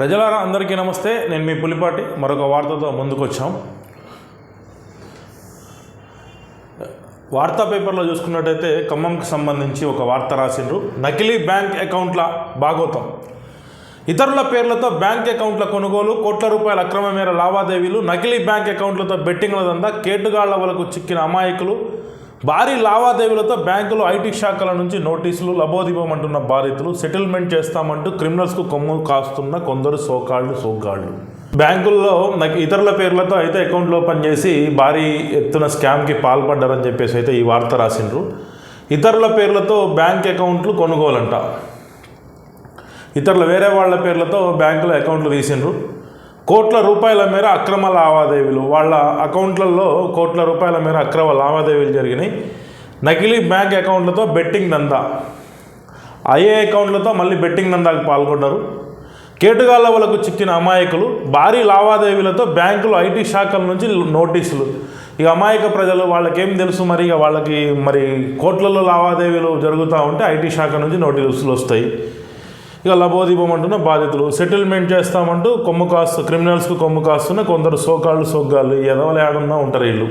ప్రజలారా అందరికీ నమస్తే. నేను మీ పులిపాటి. మరొక వార్తతో ముందుకొచ్చాం. వార్తా పేపర్లో చూసుకున్నట్టయితే ఖమ్మంకి సంబంధించి ఒక వార్త రాసిండ్రు. నకిలీ బ్యాంక్ అకౌంట్ల భాగోతం. ఇతరుల పేర్లతో బ్యాంక్ అకౌంట్ల కొనుగోలు కోట్ల రూపాయల అక్రమ మేర లావాదేవీలు నకిలీ బ్యాంక్ అకౌంట్లతో బెట్టింగ్ల దందా కేటుగాళ్ళ వలకు చిక్కిన అమాయకులు భారీ లావాదేవీలతో బ్యాంకులు ఐటీ శాఖల నుంచి నోటీసులు లబోదిబమంటున్న బాధితులు సెటిల్మెంట్ చేస్తామంటూ క్రిమినల్స్కు కొమ్ము కాస్తున్న కొందరు సోకాళ్ళు సోకాళ్ళు బ్యాంకుల్లో నాకు ఇతరుల పేర్లతో అయితే అకౌంట్లు ఓపెన్ చేసి భారీ ఎత్తున స్కామ్కి పాల్పడ్డారని చెప్పేసి అయితే ఈ వార్త రాసిండ్రు. ఇతరుల పేర్లతో బ్యాంక్ అకౌంట్లు కొనుగోలంట. ఇతరుల వేరే వాళ్ళ పేర్లతో బ్యాంకులో అకౌంట్లు తీసిండ్రు. కోట్ల రూపాయల మేర అక్రమ లావాదేవీలు. వాళ్ళ అకౌంట్లలో కోట్ల రూపాయల మేర అక్రమ లావాదేవీలు జరిగినాయి. నకిలీ బ్యాంక్ అకౌంట్లతో బెట్టింగ్ దందా. అయ్యే అకౌంట్లతో మళ్ళీ బెట్టింగ్ దందాకు పాల్గొన్నారు. కేటుగాళ్ళ వాళ్ళకు చిక్కిన అమాయకులు భారీ లావాదేవీలతో బ్యాంకులు ఐటీ శాఖల నుంచి నోటీసులు. ఇక అమాయక ప్రజలు వాళ్ళకేం తెలుసు మరి? ఇక వాళ్ళకి మరి కోట్లలో లావాదేవీలు జరుగుతూ ఉంటే ఐటీ శాఖ నుంచి నోటీసులు వస్తాయి. ఇక లబోదీపమంటున్న బాధితులు. సెటిల్మెంట్ చేస్తామంటూ కొమ్ము కాస్తు క్రిమినల్స్కు కొమ్ము కాస్తున్న కొందరు సోకాళ్ళు సోగ్గాళ్ళు ఎదవలేడన్నా ఉంటారు వీళ్ళు.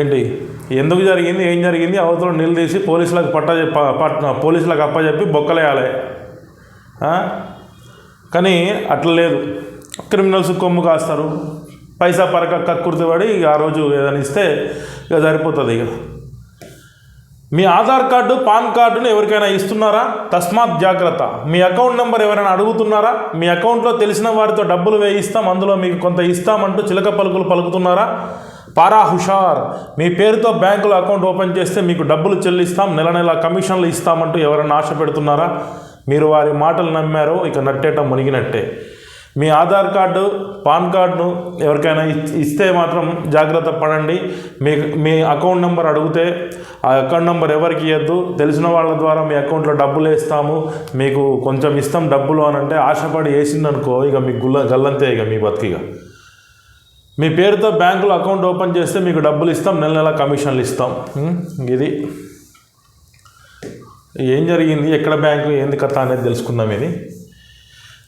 ఏంటి? ఎందుకు జరిగింది? ఏం జరిగింది? అవతల నిలదీసి పోలీసులకు పట్ట పట్ పోలీసులకు అప్పచెప్పి బొక్కలేయాలి. కానీ అట్లా లేదు. క్రిమినల్స్ కొమ్ము కాస్తారు. పైసా పరక కక్కుర్తి పడి ఇక ఆ రోజు ఏదైనా ఇస్తే ఇక సరిపోతుంది ఇక. మీ ఆధార్ కార్డు పాన్ కార్డును ఎవరికైనా ఇస్తున్నారా? తస్మాత్ జాగ్రత్త. మీ అకౌంట్ నెంబర్ ఎవరైనా అడుగుతున్నారా? మీ అకౌంట్లో తెలిసిన వారితో డబ్బులు వేయిస్తాం అందులో మీకు కొంత ఇస్తామంటూ చిలక పలుకులు పలుకుతున్నారా? పారా హుషార్ మీ పేరుతో బ్యాంకులో అకౌంట్ ఓపెన్ చేస్తే మీకు డబ్బులు చెల్లిస్తాం నెల నెల కమిషన్లు ఇస్తామంటూ ఎవరైనా ఆశ పెడుతున్నారా? మీరు వారి మాటలు నమ్మారో ఇక నట్టేట మునిగినట్టే. మీ ఆధార్ కార్డు పాన్ కార్డును ఎవరికైనా ఇస్తే మాత్రం జాగ్రత్త పడండి. మీ మీ అకౌంట్ నెంబర్ అడిగితే ఆ అకౌంట్ నెంబర్ ఎవరికి ఇవ్వద్దు తెలిసిన వాళ్ళ ద్వారా మీ అకౌంట్లో డబ్బులు వేస్తాము. మీకు కొంచెం ఇస్తాం డబ్బులు అని అంటే ఆశపడి వేసిందనుకో ఇక మీ గుల్ల గల్లంతే ఇక మీ బతికిగా మీ పేరుతో బ్యాంకులో అకౌంట్ ఓపెన్ చేస్తే మీకు డబ్బులు ఇస్తాం నెల నెల కమిషన్లు ఇస్తాం. ఇది. ఏం జరిగింది? ఎక్కడ బ్యాంకు? ఏంది కథ అనేది తెలుసుకుందాం ఇది.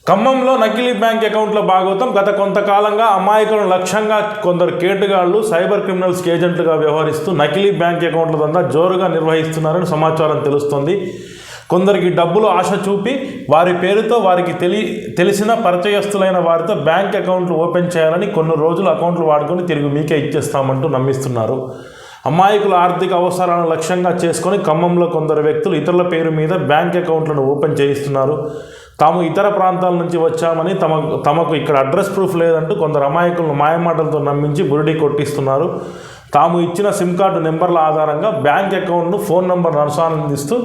ఖమ్మంలో నకిలీ బ్యాంక్ అకౌంట్ల భాగవతం గత కొంతకాలంగా అమాయకులను లక్ష్యంగా కొందరు కేటుగాళ్ళు సైబర్ క్రిమినల్స్ ఏజెంట్లుగా వ్యవహరిస్తూ నకిలీ బ్యాంక్ అకౌంట్ల దందా జోరుగా నిర్వహిస్తున్నారని సమాచారం తెలుస్తోంది. కొందరికి డబ్బులు ఆశ చూపి వారి పేరుతో వారికి తెలి తెలిసిన పరిచయస్తులైన వారితో బ్యాంక్ అకౌంట్లు ఓపెన్ చేయాలని కొన్ని రోజులు అకౌంట్లు వాడుకొని తిరిగి మీకే ఇచ్చేస్తామంటూ నమ్మిస్తున్నారు. అమాయకుల ఆర్థిక అవసరాలను లక్ష్యంగా చేసుకొని ఖమ్మంలో కొందరు వ్యక్తులు ఇతరుల పేరు మీద బ్యాంక్ అకౌంట్లను ఓపెన్ చేయిస్తున్నారు. తాము ఇతర ప్రాంతాల నుంచి వచ్చామని తమ తమకు ఇక్కడ అడ్రస్ ప్రూఫ్ లేదంటూ కొందరు అమాయకులను మాయమాటలతో నమ్మించి బురిడి కొట్టిస్తున్నారు. తాము ఇచ్చిన సిమ్ కార్డు నెంబర్ల ఆధారంగా బ్యాంక్ అకౌంట్ను ఫోన్ నెంబర్ను అనుసంధానిస్తూ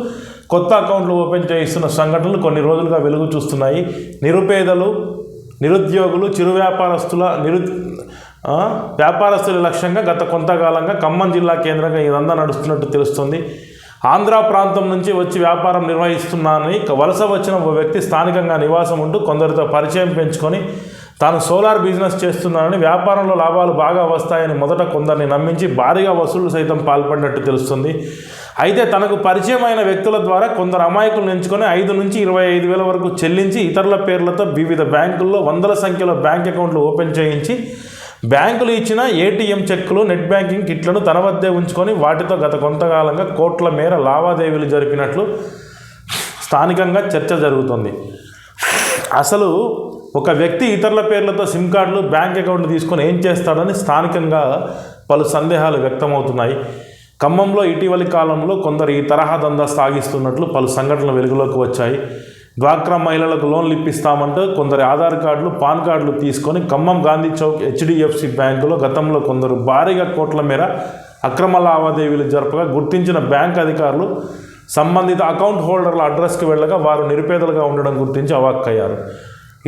కొత్త అకౌంట్లు ఓపెన్ చేయిస్తున్న సంఘటనలు కొన్ని రోజులుగా వెలుగు చూస్తున్నాయి. నిరుపేదలు నిరుద్యోగులు చిరు వ్యాపారస్తుల నిరు వ్యాపారస్తుల లక్ష్యంగా గత కొంతకాలంగా ఖమ్మం జిల్లా కేంద్రంగా ఇదంతా నడుస్తున్నట్టు తెలుస్తుంది. ఆంధ్ర ప్రాంతం నుంచి వచ్చి వ్యాపారం నిర్వహిస్తున్నానని వలస వచ్చిన ఓ వ్యక్తి స్థానికంగా నివాసం ఉంటూ కొందరితో పరిచయం పెంచుకొని తాను సోలార్ బిజినెస్ చేస్తున్నానని వ్యాపారంలో లాభాలు బాగా వస్తాయని మొదట కొందరిని నమ్మించి భారీగా వసూళ్ళు సైతం పాల్పడినట్టు తెలుస్తుంది. అయితే తనకు పరిచయమైన వ్యక్తుల ద్వారా కొందరు అమాయకులను ఎంచుకొని ఐదు నుంచి ఇరవై ఐదు వేల వరకు చెల్లించి ఇతరుల పేర్లతో వివిధ బ్యాంకుల్లో వందల సంఖ్యలో బ్యాంక్ అకౌంట్లు ఓపెన్ చేయించి బ్యాంకులు ఇచ్చిన ఏటీఎం చెక్కులు నెట్ బ్యాంకింగ్ కిట్లను తన వద్దే ఉంచుకొని వాటితో గత కొంతకాలంగా కోట్ల మేర లావాదేవీలు జరిపినట్లు స్థానికంగా చర్చ జరుగుతుంది. అసలు ఒక వ్యక్తి ఇతరుల పేర్లతో సిమ్ కార్డులు బ్యాంక్ అకౌంట్లు తీసుకొని ఏం చేస్తాడని స్థానికంగా పలు సందేహాలు వ్యక్తమవుతున్నాయి. ఖమ్మంలో ఇటీవలి కాలంలో కొందరు ఈ తరహా దందా సాగిస్తున్నట్లు పలు సంఘటనలు వెలుగులోకి వచ్చాయి. డ్వాక్రా మహిళలకు లోన్లు ఇప్పిస్తామంటూ కొందరి ఆధార్ కార్డులు పాన్ కార్డులు తీసుకొని ఖమ్మం గాంధీ చౌక్ హెచ్డిఎఫ్సి బ్యాంకులో గతంలో కొందరు భారీగా కోట్ల మేర అక్రమ లావాదేవీలు జరపగా గుర్తించిన బ్యాంక్ అధికారులు సంబంధిత అకౌంట్ హోల్డర్ల అడ్రస్కి వెళ్ళగా వారు నిరుపేదలుగా ఉండడం గుర్తించి అవాక్కయ్యారు.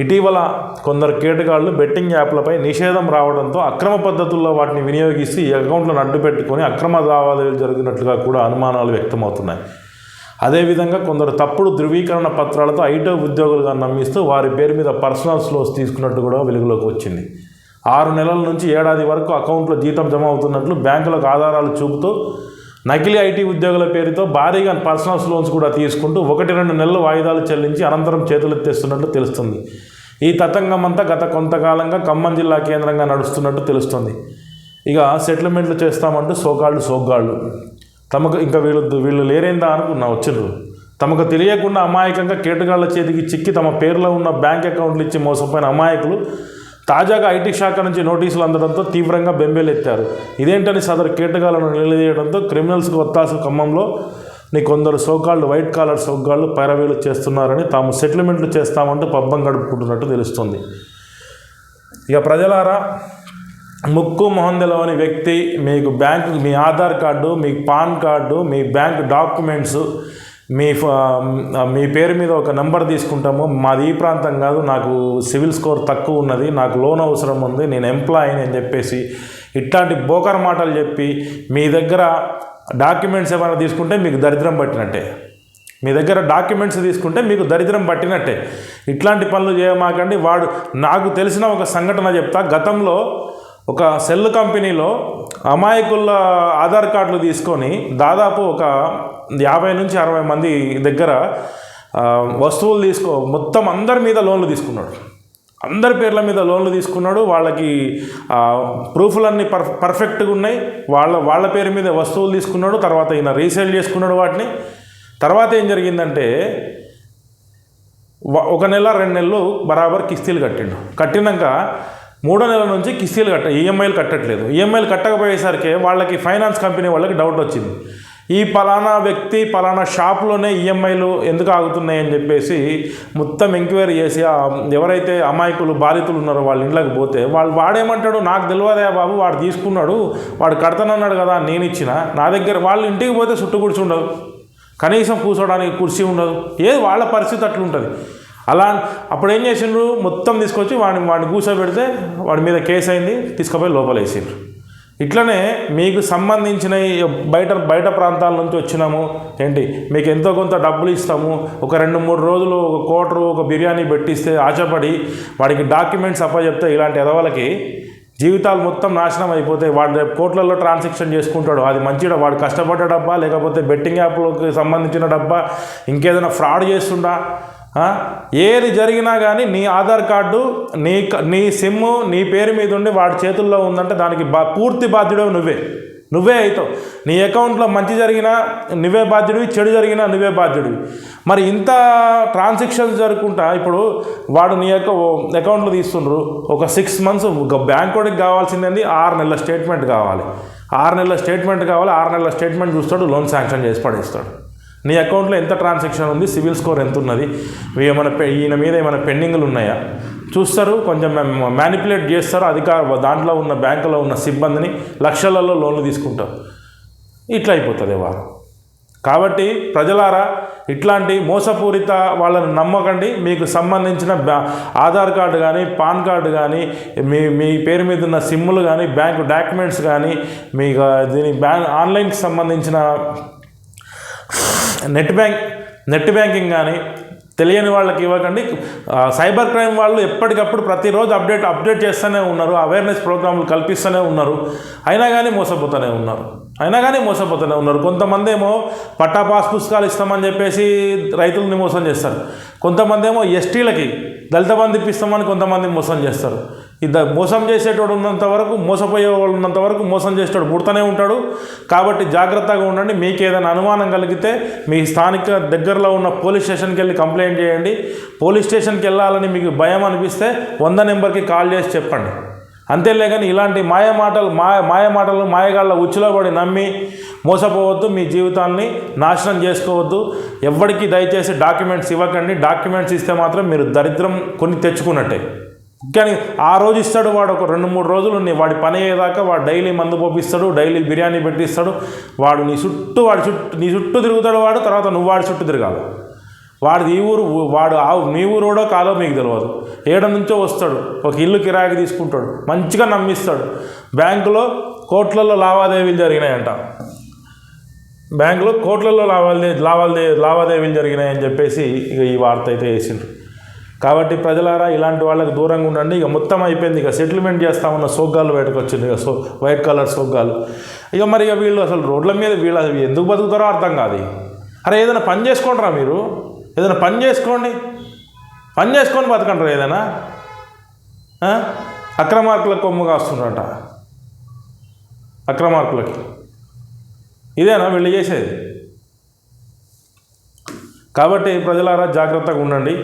ఇటీవల కొందరు కేటగాళ్ళు బెట్టింగ్ యాప్లపై నిషేధం రావడంతో అక్రమ పద్ధతుల్లో వాటిని వినియోగిస్తూ ఈ అకౌంట్లను అడ్డు పెట్టుకొని అక్రమ లావాదేవీలు జరిగినట్లుగా కూడా అనుమానాలు వ్యక్తమవుతున్నాయి. అదేవిధంగా కొందరు తప్పుడు ధృవీకరణ పత్రాలతో ఐటో ఉద్యోగులుగా నమ్మిస్తూ వారి పేరు మీద పర్సనల్ స్లోస్ తీసుకున్నట్టు కూడా వెలుగులోకి వచ్చింది. ఆరు నెలల నుంచి ఏడాది వరకు అకౌంట్లో జీతం జమ అవుతున్నట్లు బ్యాంకులకు ఆధారాలు చూపుతూ నకిలీ ఐటీ ఉద్యోగుల పేరుతో భారీగా పర్సనల్ లోన్స్ కూడా తీసుకుంటూ ఒకటి రెండు నెలలు వాయిదాలు చెల్లించి అనంతరం చేతులెత్తేస్తున్నట్లు తెలుస్తుంది. ఈ తతంగం అంతా గత కొంతకాలంగా ఖమ్మం జిల్లా కేంద్రంగా నడుస్తున్నట్టు తెలుస్తుంది. ఇక సెటిల్మెంట్లు చేస్తామంటూ సోకాళ్ళు సోగ్గాళ్ళు. తమకు ఇంకా వీళ్ళు వీళ్ళు లేరేందా అనుకున్నా వచ్చిండ్రు తమకు తెలియకుండా అమాయకంగా కేటగాళ్ళ చేతికి చిక్కి తమ పేరులో ఉన్న బ్యాంక్ అకౌంట్లు ఇచ్చి మోసపోయిన అమాయకులు తాజాగా ఐటీ శాఖ నుంచి నోటీసులు అందడంతో తీవ్రంగా బెంబేలెత్తారు. ఇదేంటని సదరు కేటగాళ్ళను నిలదీయడంతో క్రిమినల్స్కు ఒత్తాసు ఖమ్మంలో నీ కొందరు సోకాళ్ళు వైట్ కాలర్ సోకాళ్ళు పైరవీలు చేస్తున్నారని తాము సెటిల్మెంట్లు చేస్తామంటూ పబ్బం గడుపుకుంటున్నట్టు తెలుస్తుంది. ఇక ప్రజలారా ముక్కు మొహందలోని వ్యక్తి మీకు బ్యాంక్ మీ ఆధార్ కార్డు మీ పాన్ కార్డు మీ బ్యాంక్ డాక్యుమెంట్స్ మీ ఫ- మీ పేరు మీద ఒక నెంబర్ తీసుకుంటాము. మాది ఈ ప్రాంతం కాదు. నాకు సివిల్ స్కోర్ తక్కువ ఉన్నది. నాకు లోన్ అవసరం ఉంది. నేను ఎంప్లాయీని అని చెప్పేసి ఇట్లాంటి బోకర్ మాటలు చెప్పి మీ దగ్గర డాక్యుమెంట్స్ ఏమైనా తీసుకుంటే మీకు దరిద్రం పట్టినట్టే. మీ దగ్గర డాక్యుమెంట్స్ తీసుకుంటే మీకు దరిద్రం పట్టినట్టే. ఇట్లాంటి పనులు చేయమాకండి. వాడు నాకు తెలిసిన ఒక సంఘటన చెప్తా. గతంలో ఒక సెల్ కంపెనీలో అమాయకుల ఆధార్ కార్డులు తీసుకొని దాదాపు ఒక యాభై నుంచి అరవై మంది దగ్గర వస్తువులు తీసుకో మొత్తం అందరి మీద లోన్లు తీసుకున్నాడు. అందరి పేర్ల మీద లోన్లు తీసుకున్నాడు. వాళ్ళకి ప్రూఫ్లన్నీ పర్ పర్ఫెక్ట్గా ఉన్నాయి. వాళ్ళ వాళ్ళ పేరు మీద వస్తువులు తీసుకున్నాడు. తర్వాత ఈయన రీసేల్ చేసుకున్నాడు వాటిని. తర్వాత ఏం జరిగిందంటే ఒక నెల రెండు నెలలు బరాబర్ కిస్తీలు కట్టిండు. కట్టినాక మూడో నెల నుంచి కిస్తీలు కట్ట ఈఎంఐలు కట్టట్లేదు. ఈఎంఐలు కట్టకపోయేసరికి వాళ్ళకి ఫైనాన్స్ కంపెనీ వాళ్ళకి డౌట్ వచ్చింది. ఈ పలానా వ్యక్తి పలానా షాప్లోనే ఈఎంఐలు ఎందుకు ఆగుతున్నాయి అని చెప్పేసి మొత్తం ఎంక్వైరీ చేసి ఎవరైతే అమాయకులు బాధితులు ఉన్నారో వాళ్ళ ఇంట్లోకి పోతే వాళ్ళు వాడేమంటాడు నాకు తెలియదే బాబు వాడు తీసుకున్నాడు వాడు కడతానన్నాడు కదా నేను ఇచ్చిన నా దగ్గర వాళ్ళ ఇంటికి పోతే చుట్టూ కూర్చుండదు కనీసం కూర్చోడానికి కుర్చీ ఉండదు. ఏది వాళ్ళ పరిస్థితి అట్లుంటుంది. అలా అప్పుడు ఏం చేసిండ్రు? మొత్తం తీసుకొచ్చి వాడిని వాడిని కూర్చోబెడితే వాడి మీద కేసు అయింది తీసుకుపోయి లోపల వేసిండ్రు ఇట్లనే మీకు సంబంధించిన బయట బయట ప్రాంతాల నుంచి వచ్చినాము. ఏంటి? మీకు ఎంతో కొంత డబ్బులు ఇస్తాము. ఒక రెండు మూడు రోజులు ఒక కోటరు ఒక బిర్యానీ పెట్టిస్తే ఆశపడి వాడికి డాక్యుమెంట్స్ అప్పచెప్తే ఇలాంటి ఎదవలకి జీవితాలు మొత్తం నాశనం అయిపోతాయి వాడు రేపు కోట్లలో ట్రాన్సాక్షన్ చేసుకుంటాడు. అది మంచిగా వాడు కష్టపడ్డ డబ్బా లేకపోతే బెట్టింగ్ యాప్లకు సంబంధించిన డబ్బా ఇంకేదైనా ఫ్రాడ్ చేస్తుండా? ఏది జరిగినా కానీ నీ ఆధార్ కార్డు నీ నీ సిమ్ నీ పేరు మీద ఉండి వాడి చేతుల్లో ఉందంటే దానికి బా పూర్తి బాధ్యుడే నువ్వే. నువ్వే అవుతావు నీ అకౌంట్లో మంచి జరిగినా నువ్వే బాధ్యుడివి చెడు జరిగినా నువ్వే బాధ్యుడివి. మరి ఇంత ట్రాన్సాక్షన్స్ జరుగుకుంటా ఇప్పుడు వాడు నీ యొక్క అకౌంట్లో తీస్తుండ్రు ఒక సిక్స్ మంత్స్ ఒక బ్యాంక్ వాడికి కావాల్సింది ఆరు నెలల స్టేట్మెంట్ కావాలి. ఆరు నెలల స్టేట్మెంట్ కావాలి ఆరు నెలల స్టేట్మెంట్ చూస్తాడు లోన్ శాంక్షన్ చేసి పడేస్తాడు. నీ అకౌంట్లో ఎంత ట్రాన్సాక్షన్ ఉంది సివిల్ స్కోర్ ఎంత ఉన్నది ఏమైనా పె- ఈయన మీద ఏమైనా పెండింగ్లు ఉన్నాయా? చూస్తారు కొంచెం మ్యానిపులేట్ చేస్తారు అధికార దాంట్లో ఉన్న బ్యాంకులో ఉన్న సిబ్బందిని లక్షలలో లోన్లు తీసుకుంటారు ఇట్లా అయిపోతుంది వారు కాబట్టి ప్రజలారా ఇట్లాంటి మోసపూరిత వాళ్ళని నమ్మకండి. మీకు సంబంధించిన బ్యా ఆధార్ కార్డు కానీ పాన్ కార్డు కానీ మీ మీ పేరు మీద ఉన్న సిమ్ములు కానీ బ్యాంకు డాక్యుమెంట్స్ కానీ మీ దీని బ్యాంక్ ఆన్లైన్కి సంబంధించిన నెట్ బ్యాంక్ నెట్ బ్యాంకింగ్ కానీ తెలియని వాళ్ళకి ఇవ్వకండి. సైబర్ క్రైమ్ వాళ్ళు ఎప్పటికప్పుడు ప్రతిరోజు అప్డేట్ అప్డేట్ చేస్తూనే ఉన్నారు. అవేర్నెస్ ప్రోగ్రాములు కల్పిస్తూనే ఉన్నారు. అయినా కానీ మోసపోతూనే ఉన్నారు. అయినా కానీ మోసపోతూనే ఉన్నారు. కొంతమంది ఏమో పట్టా పాస్ పుస్తకాలు ఇస్తామని చెప్పేసి రైతులని మోసం చేస్తారు. కొంతమంది ఏమో ఎస్టీలకి దళిత బంధు ఇప్పిస్తామని కొంతమంది మోసం చేస్తారు. ఇద్ద మోసం చేసేటోడు ఉన్నంత వరకు మోసపోయే వాళ్ళు ఉన్నంత వరకు మోసం చేసేటోడు పుడుతూనే ఉంటాడు. కాబట్టి జాగ్రత్తగా ఉండండి. మీకు ఏదైనా అనుమానం కలిగితే మీ స్థానిక దగ్గరలో ఉన్న పోలీస్ స్టేషన్కి వెళ్ళి కంప్లైంట్ చేయండి. పోలీస్ స్టేషన్కి వెళ్ళాలని మీకు భయం అనిపిస్తే వంద నెంబర్కి కాల్ చేసి చెప్పండి. అంతేలే కానీ ఇలాంటి మాయ మాటలు మాయ మాయ మాటలు మాయగాళ్ళ ఉచ్చులో పడి నమ్మి మోసపోవద్దు. మీ జీవితాన్ని నాశనం చేసుకోవద్దు. ఎవరికి దయచేసి డాక్యుమెంట్స్ ఇవ్వకండి. డాక్యుమెంట్స్ ఇస్తే మాత్రం మీరు దరిద్రం కొన్ని తెచ్చుకున్నట్టే. కానీ ఆ రోజు ఇస్తాడు వాడు ఒక రెండు మూడు రోజులు నీ వాడి పని అయ్యేదాకా వాడు డైలీ మందు పోపిస్తాడు డైలీ బిర్యానీ పెట్టిస్తాడు. వాడు నీ చుట్టూ వాడి చుట్టూ నీ చుట్టూ తిరుగుతాడు వాడు తర్వాత నువ్వు వాడి చుట్టూ తిరగాలి. వాడిది ఈ ఊరు వాడు ఆ మీ ఊరోడో కాదో మీకు తెలియదు. ఏడ నుంచో వస్తాడు ఒక ఇల్లు కిరాయికి తీసుకుంటాడు మంచిగా నమ్మిస్తాడు. బ్యాంకులో కోట్లలో లావాదేవీలు జరిగినాయంట. బ్యాంకులో కోట్లలో లావాదే లావాదే లావాదేవీలు జరిగినాయని చెప్పేసి ఇక ఈ వార్త అయితే వేసిండ్రు. కాబట్టి ప్రజలారా ఇలాంటి వాళ్ళకి దూరంగా ఉండండి. ఇక మొత్తం అయిపోయింది. ఇక సెటిల్మెంట్ చేస్తామన్న సోగ్గాలు బయటకు వచ్చింది. ఇక సో వైట్ కలర్ సోగ్గాలు. ఇక మరి ఇక వీళ్ళు అసలు రోడ్ల మీద వీళ్ళు ఎందుకు బతుకుతారో అర్థం కాదు. అరే ఏదైనా పని చేసుకోండిరా మీరు. ఏదైనా పని చేసుకోండి. పని చేసుకొని బతకంటారు ఏదైనా. అక్రమార్కుల అక్రమార్కులకు కొమ్ము కాస్తుండట అక్రమార్కులకి. ఇదేనా వీళ్ళు చేసేది? కాబట్టి ప్రజలారా జాగ్రత్తగా ఉండండి.